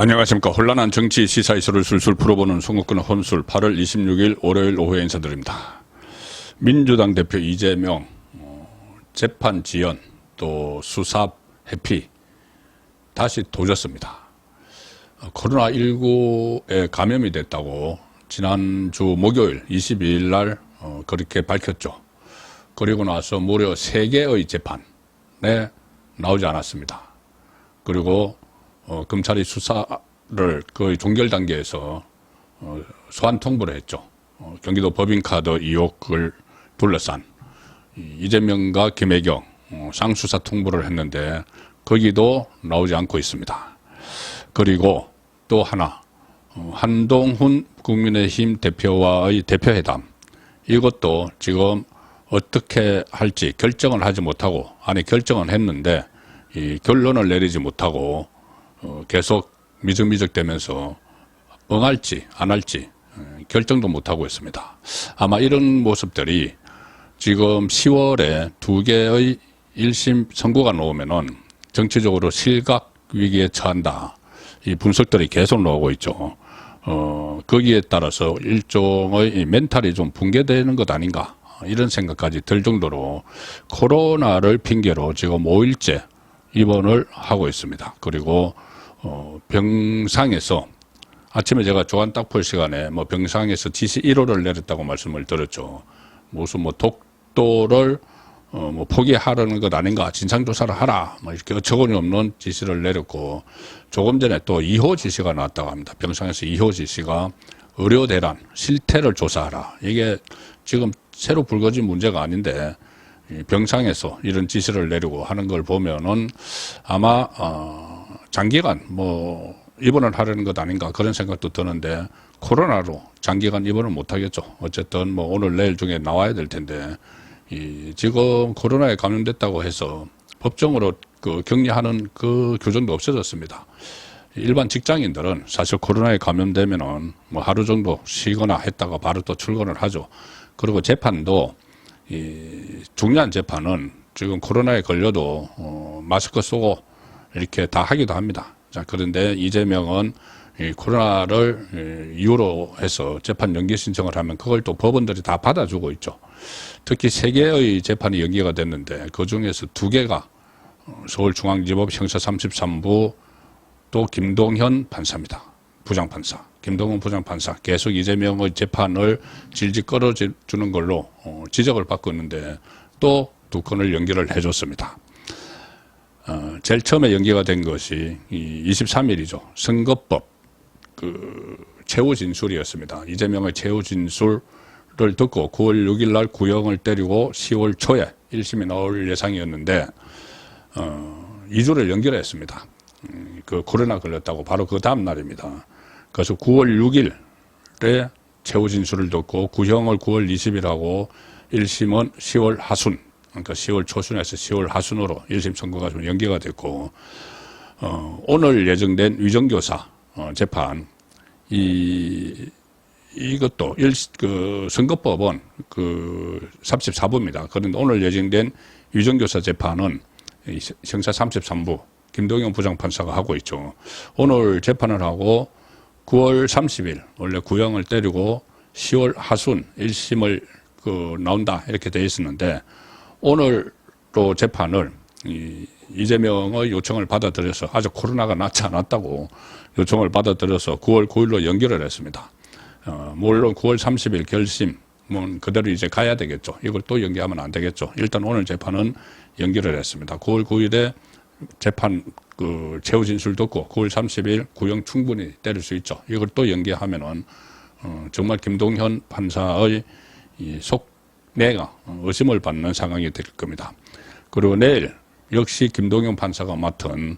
안녕하십니까. 혼란한 정치 시사 이슈를 술술 풀어보는 송국근 혼술 8월 26일 월요일 오후에 인사드립니다. 민주당 대표 이재명 어, 재판 지연 또 수사 회피 다시 도졌습니다. 어, 코로나19에 감염이 됐다고 지난주 목요일 22일 날 어, 그렇게 밝혔죠. 그리고 나서 무려 3개의 재판에 나오지 않았습니다. 그리고 어, 검찰이 수사를 거의 종결 단계에서 어, 소환 통보를 했죠. 어, 경기도 법인카드 의혹을 둘러싼 이 이재명과 김혜경 어, 쌍수사 통보를 했는데 거기도 나오지 않고 있습니다. 그리고 또 하나 어, 한동훈 국민의힘 대표와의 대표회담 이것도 지금 어떻게 할지 결정을 하지 못하고 아니 결정은 했는데 이 결론을 내리지 못하고 어, 계속 미적미적되면서 응할지 안 할지 어, 결정도 못하고 있습니다. 아마 이런 모습들이 지금 10월에 두 개의 1심 선고가 나오면은 정치적으로 실각 위기에 처한다. 이 분석들이 계속 나오고 있죠. 어, 거기에 따라서 일종의 이 멘탈이 좀 붕괴되는 것 아닌가. 이런 생각까지 들 정도로 코로나를 핑계로 지금 5일째 입원을 하고 있습니다. 그리고 어, 병상에서 아침에 제가 조간 딱풀 시간에 뭐 병상에서 지시 1호를 내렸다고 말씀을 드렸죠. 무슨 뭐 독도를 어, 뭐 포기하라는 것 아닌가 진상조사를 하라 뭐 이렇게 어처구니 없는 지시를 내렸고 조금 전에 또 2호 지시가 나왔다고 합니다. 병상에서 2호 지시가 의료 대란 실태를 조사하라. 이게 지금 새로 불거진 문제가 아닌데 이 병상에서 이런 지시를 내리고 하는 걸 보면은 아마 어, 장기간 뭐 입원을 하려는 것 아닌가 그런 생각도 드는데 코로나로 장기간 입원을 못 하겠죠. 어쨌든 뭐 오늘 내일 중에 나와야 될 텐데 이 지금 코로나에 감염됐다고 해서 법정으로 그 격리하는 그 규정도 없어졌습니다. 일반 직장인들은 사실 코로나에 감염되면은 뭐 하루 정도 쉬거나 했다가 바로 또 출근을 하죠. 그리고 재판도 이 중요한 재판은 지금 코로나에 걸려도 어 마스크 쓰고 이렇게 다 하기도 합니다. 자, 그런데 이재명은 이 코로나를 이 이유로 해서 재판 연기 신청을 하면 그걸 또 법원들이 다 받아주고 있죠. 특히 세 개의 재판이 연기가 됐는데 그 중에서 두 개가 어, 서울중앙지법 형사 33부 또 김동현 판사입니다. 부장판사. 김동훈 부장판사. 계속 이재명의 재판을 질질 끌어주는 걸로 어, 지적을 받고 있는데 또 두 건을 연기를 해줬습니다. 어, 제일 처음에 연기가 된 것이 이 23일이죠. 선거법 그 최후 진술이었습니다. 이재명의 최후 진술을 듣고 9월 6일 날 구형을 때리고 10월 초에 1심이 나올 예상이었는데 어, 2주를 연결했습니다. 음, 그 코로나 걸렸다고 바로 그 다음 날입니다. 그래서 9월 6일에 최후 진술을 듣고 구형을 9월 20일 하고 1심은 10월 하순 그러니까 10월 초순에서 10월 하순으로 1심 선고가 좀 연기가 됐고 어, 오늘 예정된 위정교사 어, 재판 이 이것도 일, 그 선거법은 그 34부입니다. 그런데 오늘 예정된 위정교사 재판은 이 형사 33부 김동영 부장판사가 하고 있죠. 오늘 재판을 하고 9월 30일 원래 구형을 때리고 10월 하순 1심을 그 나온다 이렇게 돼 있었는데 오늘 또 재판을 이 이재명의 요청을 받아들여서 아직 코로나가 낫지 않았다고 요청을 받아들여서 9월 9일로 연결을 했습니다. 어, 물론 9월 30일 결심, 뭐 그대로 이제 가야 되겠죠. 이걸 또 연기하면 안 되겠죠. 일단 오늘 재판은 연결을 했습니다. 9월 9일에 재판 그 최후 진술 듣고 9월 30일 구형 충분히 때릴 수 있죠. 이걸 또 연기하면은 어, 정말 김동현 판사의 이 속 내가 의심을 받는 상황이 될 겁니다. 그리고 내일 역시 김동현 판사가 맡은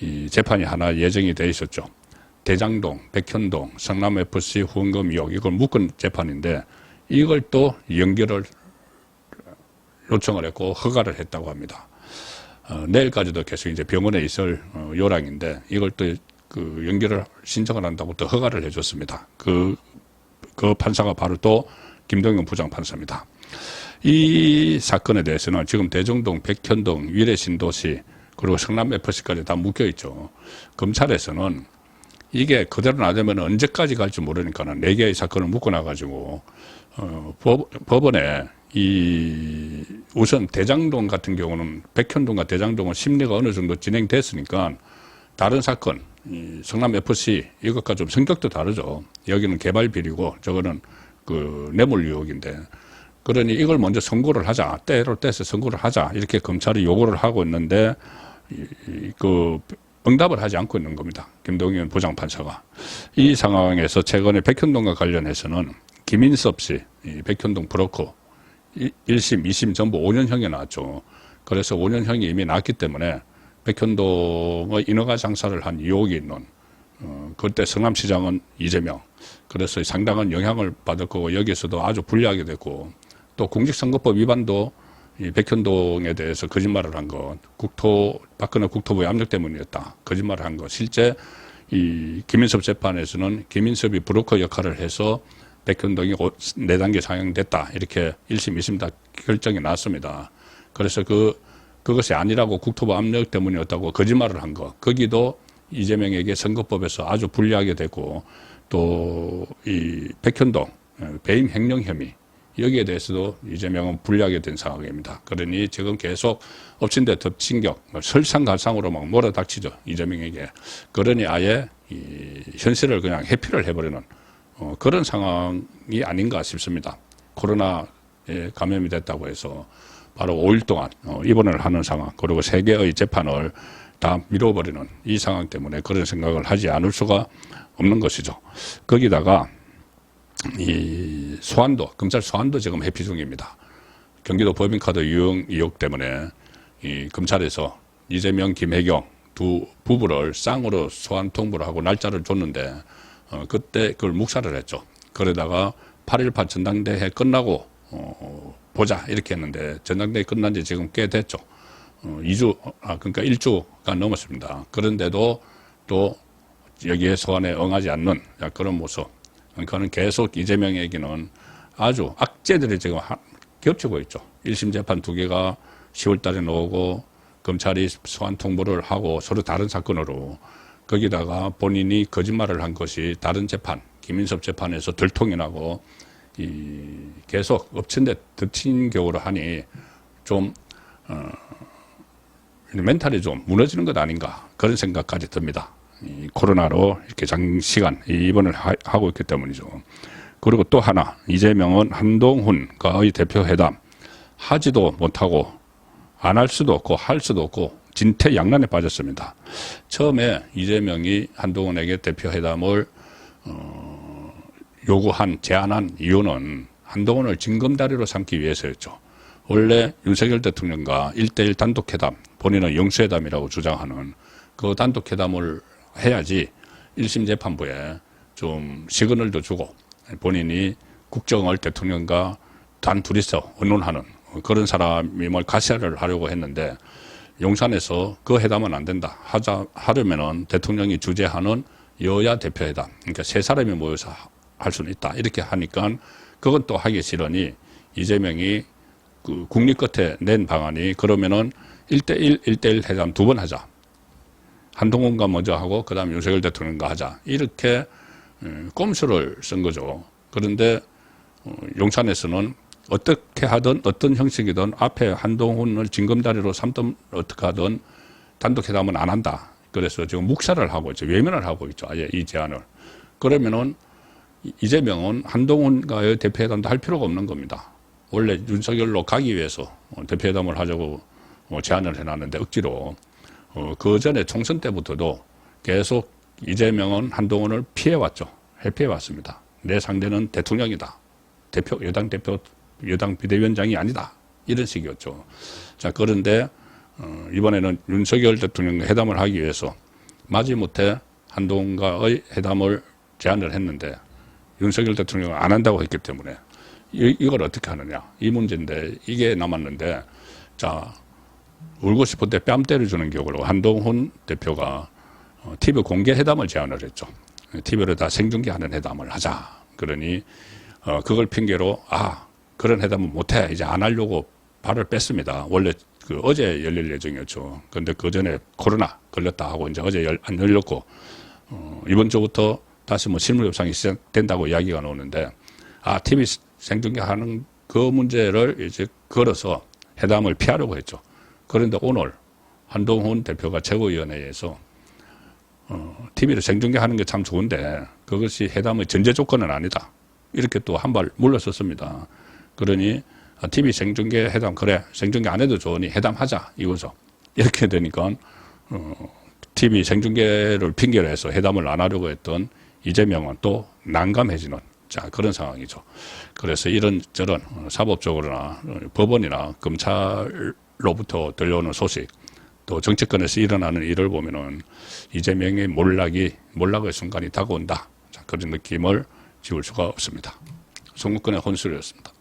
이 재판이 하나 예정이 돼 있었죠. 대장동, 백현동, 성남FC 후원금 의혹 이걸 묶은 재판인데 이걸 또 연결을 요청을 했고 허가를 했다고 합니다. 어, 내일까지도 계속 이제 병원에 있을 어, 요랑인데 이걸 또 그 연결을 신청을 한다고 또 허가를 해줬습니다. 그, 그 판사가 바로 또 김동현 부장 판사입니다. 이 사건에 대해서는 지금 대정동, 백현동, 위례 신도시 그리고 성남 FC까지 다 묶여 있죠. 검찰에서는 이게 그대로 놔두면 언제까지 갈지 모르니까는 네 개의 사건을 묶어 놔가지고 어, 법, 법원에 이 우선 대장동 같은 경우는 백현동과 대장동은 심리가 어느 정도 진행됐으니까 다른 사건 이 성남 FC 이것과 좀 성격도 다르죠. 여기는 개발 비리고 저거는 그 뇌물 유혹인데 그러니 이걸 먼저 선고를 하자. 때로 떼서 선고를 하자. 이렇게 검찰이 요구를 하고 있는데 그 응답을 하지 않고 있는 겁니다. 김동연 부장판사가. 이 상황에서 최근에 백현동과 관련해서는 김인섭 씨, 이 백현동 브로커 1심, 2심 전부 5년형이 나왔죠. 그래서 5년형이 이미 나왔기 때문에 백현동의 인허가 장사를 한 의혹이 있는 어, 그때 성남시장은 이재명. 그래서 상당한 영향을 받을 거고 여기서도 아주 불리하게 됐고 또 공직선거법 위반도 이 백현동에 대해서 거짓말을 한 것, 국토 박근혜 국토부의 압력 때문이었다. 거짓말을 한 것. 실제 이 김인섭 재판에서는 김인섭이 브로커 역할을 해서 백현동이 4단계 상향됐다. 이렇게 1심, 2심 다 결정이 났습니다. 그래서 그, 그것이 아니라고 국토부 압력 때문이었다고 거짓말을 한 것. 거기도 이재명에게 선거법에서 아주 불리하게 됐고 또 이 백현동 배임 횡령 혐의 여기에 대해서도 이재명은 불리하게 된 상황입니다. 그러니 지금 계속 엎친 데 덮친 격, 설상가상으로 막 몰아닥치죠. 이재명에게. 그러니 아예 이 현실을 그냥 회피를 해버리는 어, 그런 상황이 아닌가 싶습니다. 코로나에 감염이 됐다고 해서 바로 5일 동안 어, 입원을 하는 상황, 그리고 세 개의 재판을 다 밀어버리는 이 상황 때문에 그런 생각을 하지 않을 수가 없는 것이죠. 거기다가 이 소환도 검찰 소환도 지금 회피 중입니다. 경기도 법인카드 유용 의혹 때문에 이 검찰에서 이재명, 김혜경 두 부부를 쌍으로 소환 통보를 하고 날짜를 줬는데 어, 그때 그걸 묵살을 했죠. 그러다가 8.18 전당대회 끝나고 어, 보자 이렇게 했는데 전당대회 끝난 지 지금 꽤 됐죠. 어, 2주 아 그러니까 1주가 넘었습니다. 그런데도 또 여기에 소환에 응하지 않는 그런 모습. 그러니까는 계속 이재명에게는 아주 악재들이 지금 하, 겹치고 있죠. 1심 재판 두 개가 10월 달에 나오고 검찰이 소환 통보를 하고 서로 다른 사건으로 거기다가 본인이 거짓말을 한 것이 다른 재판, 김인섭 재판에서 들통이 나고 이 계속 엎친 데 덮친 격으로 하니 좀 어, 멘탈이 좀 무너지는 것 아닌가 그런 생각까지 듭니다. 이 코로나로 이렇게 장시간 입원을 하, 고 있기 때문이죠. 그리고 또 하나 이재명은 한동훈과의 대표 회담 하지도 못하고 안 할 수도 없고 할 수도 없고 진퇴양난에 빠졌습니다. 처음에 이재명이 한동훈에게 대표 회담을 어, 요구한 제안한 이유는 한동훈을 징검다리로 삼기 위해서였죠. 원래 윤석열 대통령과 일대일 단독회담, 본인은 영수회담이라고 주장하는 그 단독회담을 해야지 1심 재판부에 좀 시그널도 주고 본인이 국정을 대통령과 단 둘이서 언론하는 그런 사람이 뭘 가시화를 하려고 했는데 용산에서 그 회담은 안 된다. 하자, 하려면은 대통령이 주재하는 여야 대표 회담. 그러니까 세 사람이 모여서 할 수는 있다. 이렇게 하니까 그건 또 하기 싫으니 이재명이 그 국립 끝에 낸 방안이 그러면은 1대1, 1대1 회담 두 번 하자. 한동훈과 먼저 하고 그다음 윤석열 대통령과 하자 이렇게 음, 꼼수를 쓴 거죠. 그런데 어, 용산에서는 어떻게 하든 어떤 형식이든 앞에 한동훈을 징검다리로 삼든 어떻게 하든 단독 회담은 안 한다. 그래서 지금 묵살을 하고 있죠. 외면을 하고 있죠. 아예 이 제안을. 그러면은 이재명은 한동훈과의 대표회담도 할 필요가 없는 겁니다. 원래 윤석열로 가기 위해서 어, 대표회담을 하자고 어, 제안을 해놨는데 억지로 어, 그 전에 총선 때부터도 계속 이재명은 한동훈을 피해왔죠. 회피해왔습니다. 내 상대는 대통령이다. 대표, 여당 대표, 여당 비대위원장이 아니다. 이런 식이었죠. 자, 그런데, 어, 이번에는 윤석열 대통령과 회담을 하기 위해서 마지못해 한동훈과의 회담을 제안을 했는데 윤석열 대통령은 안 한다고 했기 때문에 이, 이걸 어떻게 하느냐. 이 문제인데 이게 남았는데 자, 울고 때뺨 때려주는 격으로 한동훈 대표가 TV 어, 공개 회담을 제안을 했죠. TV로 다 생중계하는 회담을 하자. 그러니 어, 그걸 핑계로 아 그런 회담은 못해 이제 안 하려고 발을 뺐습니다. 원래 그 어제 열릴 예정이었죠. 그런데 그 전에 코로나 걸렸다 하고 이제 어제 열, 안 열렸고 어, 이번 주부터 다시 뭐 실무 협상이 시작된다고 이야기가 나오는데 아 TV 생중계하는 그 문제를 이제 걸어서 회담을 피하려고 했죠. 그런데 오늘 한동훈 대표가 최고위원회에서 어, TV를 생중계하는 게 참 좋은데 그것이 회담의 전제 조건은 아니다. 이렇게 또 한 발 물러섰습니다. 그러니 TV 생중계 회담 그래 생중계 안 해도 좋으니 회담하자 이거죠. 이렇게 되니까 어, TV 생중계를 핑계로 해서 회담을 안 하려고 했던 이재명은 또 난감해지는 자 그런 상황이죠. 그래서 이런 저런 어, 사법적으로나 어, 법원이나 검찰 로부터 들려오는 소식 또 정치권에서 일어나는 일을 보면은 이재명의 몰락이 몰락의 순간이 다가온다. 자, 그런 느낌을 지울 수가 없습니다. 송국권의 혼술이었습니다.